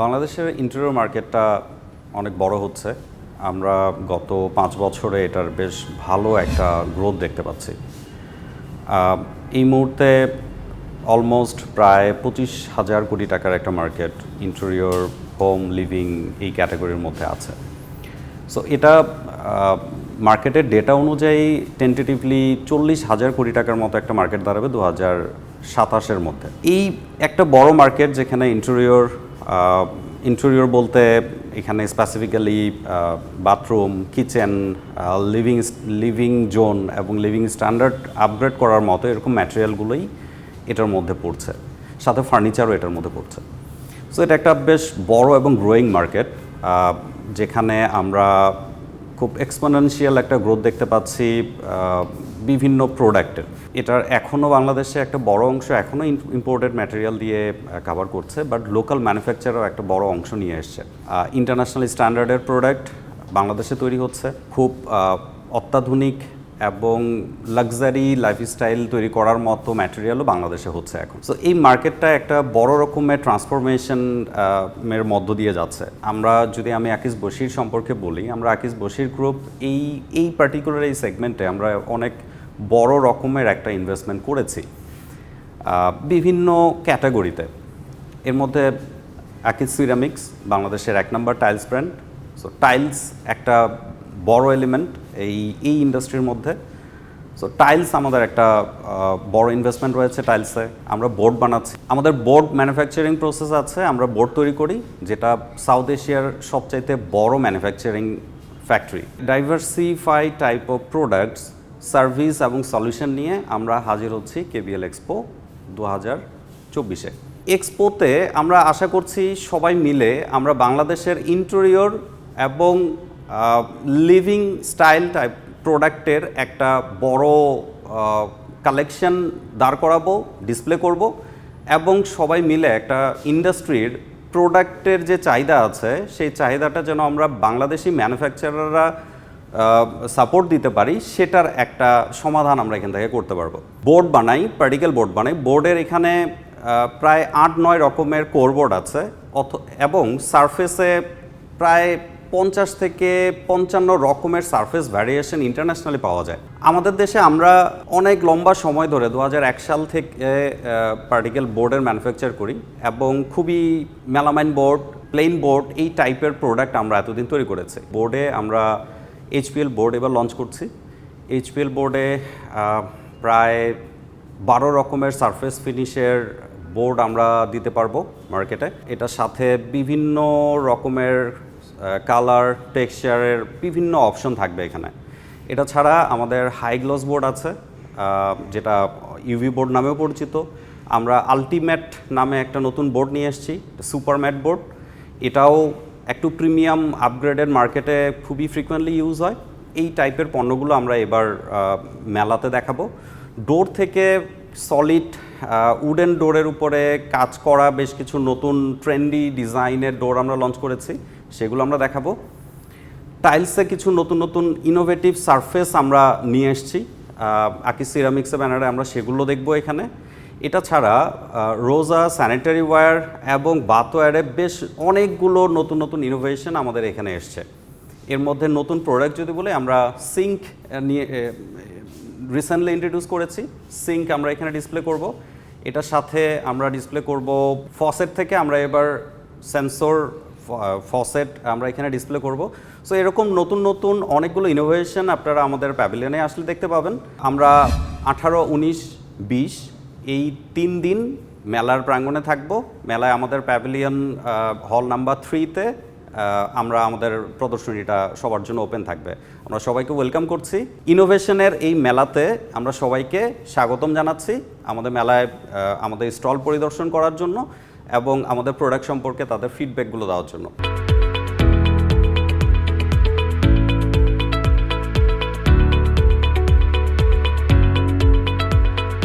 বাংলাদেশের ইন্টেরিয়র মার্কেটটা অনেক বড় হচ্ছে। আমরা গত পাঁচ বছরে এটার বেশ ভালো একটা গ্রোথ দেখতে পাচ্ছি। এই মুহূর্তে অলমোস্ট প্রায় পঁচিশ হাজার কোটি টাকার একটা মার্কেট ইন্টেরিয়র হোম লিভিং এই ক্যাটাগরির মধ্যে আছে। সো এটা মার্কেটের ডেটা অনুযায়ী টেন্টেটিভলি চল্লিশ হাজার কোটি টাকার মতো একটা মার্কেট দাঁড়াবে দু হাজার সাতাশের মধ্যে। এই একটা বড় মার্কেট যেখানে ইন্টেরিয়র ইন্টেরিয়র বলতে এখানে specifically bathroom kitchen living living zone এবং লিভিং স্ট্যান্ডার্ড আপগ্রেড করার মতো এরকম ম্যাটেরিয়ালগুলোই এটার মধ্যে পড়ছে। সাথে ফার্নিচারও এটার মধ্যে পড়ছে। সো এটা একটা বেশ বড় এবং গ্রোয়িং মার্কেট যেখানে আমরা খুব এক্সপোনেনশিয়াল একটা গ্রোথ দেখতে পাচ্ছি বিভিন্ন প্রোডাক্টের এটার এখনও বাংলাদেশে একটা বড় অংশ এখনও ইম্পোর্টেড ম্যাটেরিয়াল দিয়ে কাভার করছে বাট লোকাল ম্যানুফ্যাকচারও একটা বড় অংশ নিয়ে এসছে। ইন্টারন্যাশনাল স্ট্যান্ডার্ডের প্রোডাক্ট বাংলাদেশে তৈরি হচ্ছে। খুব অত্যাধুনিক এবং লাক্সারি লাইফস্টাইল তৈরি করার মতো ম্যাটেরিয়ালও বাংলাদেশে হচ্ছে এখন। সো এই মার্কেটটা একটা বড় রকমের ট্রান্সফরমেশন এর মধ্য দিয়ে যাচ্ছে। আমরা যদি আমি আকিস বশির সম্পর্কে বলি, আমরা আকিস বশির গ্রুপ এই এই পার্টিকুলার এই সেগমেন্টে আমরা অনেক বড় রকমের একটা ইনভেস্টমেন্ট করেছি। বিভিন্ন ক্যাটাগরিতে এর মধ্যে আকিজ সিরামিক্স বাংলাদেশের এক নম্বর টাইলস ব্র্যান্ড সো টাইলস একটা বড় এলিমেন্ট এই এই ইন্ডাস্ট্রির মধ্যে। সো টাইলস আমাদের একটা বড় ইনভেস্টমেন্ট রয়েছে টাইলসে আমরা বোর্ড বানাচ্ছি। আমাদের বোর্ড ম্যানুফ্যাকচারিং প্রসেস আছে, আমরা বোর্ড তৈরি করি, যেটা সাউথ এশিয়ার সবচাইতে বড় manufacturing factory diversify type of products service এবং সলিউশন নিয়ে আমরা হাজির হচ্ছি কেবিএল এক্সপো দু হাজার চব্বিশে। এক্সপোতে আমরা আশা করছি সবাই মিলে আমরা বাংলাদেশের ইন্টেরিয়র এবং লিভিং স্টাইল টাইপ প্রোডাক্টের একটা বড় কালেকশন দাঁড় করাবো, ডিসপ্লে করব এবং সবাই মিলে একটা ইন্ডাস্ট্রির প্রোডাক্টের যে চাহিদা আছে, সেই চাহিদাটা যেন আমরা বাংলাদেশি ম্যানুফ্যাকচারাররা সাপোর্ট দিতে পারি, সেটার একটা সমাধান আমরা এখান থেকে করতে পারব। বোর্ড বানাই পার্টিকেল বোর্ড বানাই। বোর্ডের এখানে প্রায় আট নয় রকমের কোর বোর্ড আছে, অথ, এবং সারফেসে প্রায় পঞ্চাশ থেকে পঞ্চান্ন রকমের সারফেস ভ্যারিয়েশন ইন্টারন্যাশনালি পাওয়া যায়। আমাদের দেশে আমরা অনেক লম্বা সময় ধরে দু সাল থেকে পার্টিকেল বোর্ডের ম্যানুফ্যাকচার করি, এবং খুবই মেলামাইন বোর্ড প্লেন বোর্ড, এই টাইপের প্রোডাক্ট আমরা এতদিন তৈরি করেছি। বোর্ডে আমরা এইচপিএল বোর্ড এবার লঞ্চ করছি। এইচপিএল বোর্ডে প্রায় বারো রকমের সারফেস ফিনিশের বোর্ড আমরা দিতে পারব মার্কেটে এটার সাথে বিভিন্ন রকমের কালার টেক্সচারের বিভিন্ন অপশন থাকবে এখানে। এটা ছাড়া আমাদের হাই গ্লস বোর্ড আছে যেটা ইউভি বোর্ড নামেও পরিচিত। আমরা আলটিমেট নামে একটা নতুন বোর্ড নিয়ে এসেছি সুপার ম্যাট বোর্ড এটাও একটু প্রিমিয়াম আপগ্রেডেড মার্কেটে খুবই ফ্রিকোয়েন্টলি ইউজ হয়। এই টাইপের পণ্যগুলো আমরা এবার মেলাতে দেখাবো। ডোর থেকে সলিড উডেন ডোরের উপরে কাজ করা বেশ কিছু নতুন ট্রেন্ডি ডিজাইনের ডোর আমরা লঞ্চ করেছি, সেগুলো আমরা দেখাবো। টাইলসে কিছু নতুন নতুন ইনোভেটিভ সারফেস আমরা নিয়ে এসেছি আকি সিরামিক্সের ব্যানারে আমরা সেগুলো দেখব এখানে। এটা ছাড়া রোজা স্যানিটারি ওয়্যার এবং বাথওয়্যারে বেশ অনেকগুলো নতুন নতুন ইনোভেশন আমাদের এখানে এসছে। এর মধ্যে নতুন প্রোডাক্ট যদি বলে, আমরা সিঙ্ক নিয়ে রিসেন্টলি ইন্ট্রোডিউস করেছি। সিঙ্ক আমরা এখানে ডিসপ্লে করব। এটার সাথে আমরা ডিসপ্লে করব ফসেট থেকে আমরা এবার সেন্সর ফসেট আমরা এখানে ডিসপ্লে করব। সো এরকম নতুন নতুন অনেকগুলো ইনোভেশন আপনারা আমাদের প্যাভিলিয়নে আসলে দেখতে পাবেন। আমরা আঠারো, উনিশ, বিশ এই তিন দিন মেলার প্রাঙ্গণে থাকব। মেলায় আমাদের প্যাভিলিয়ন হল নাম্বার থ্রিতে আমরা আমাদের প্রদর্শনীটা সবার জন্য ওপেন থাকবে। আমরা সবাইকে ওয়েলকাম করছি। ইনোভেশনের এই মেলাতে আমরা সবাইকে স্বাগতম জানাচ্ছি আমাদের মেলায় আমাদের স্টল পরিদর্শন করার জন্য এবং আমাদের প্রোডাক্ট সম্পর্কে তাদের ফিডব্যাকগুলো দেওয়ার জন্য।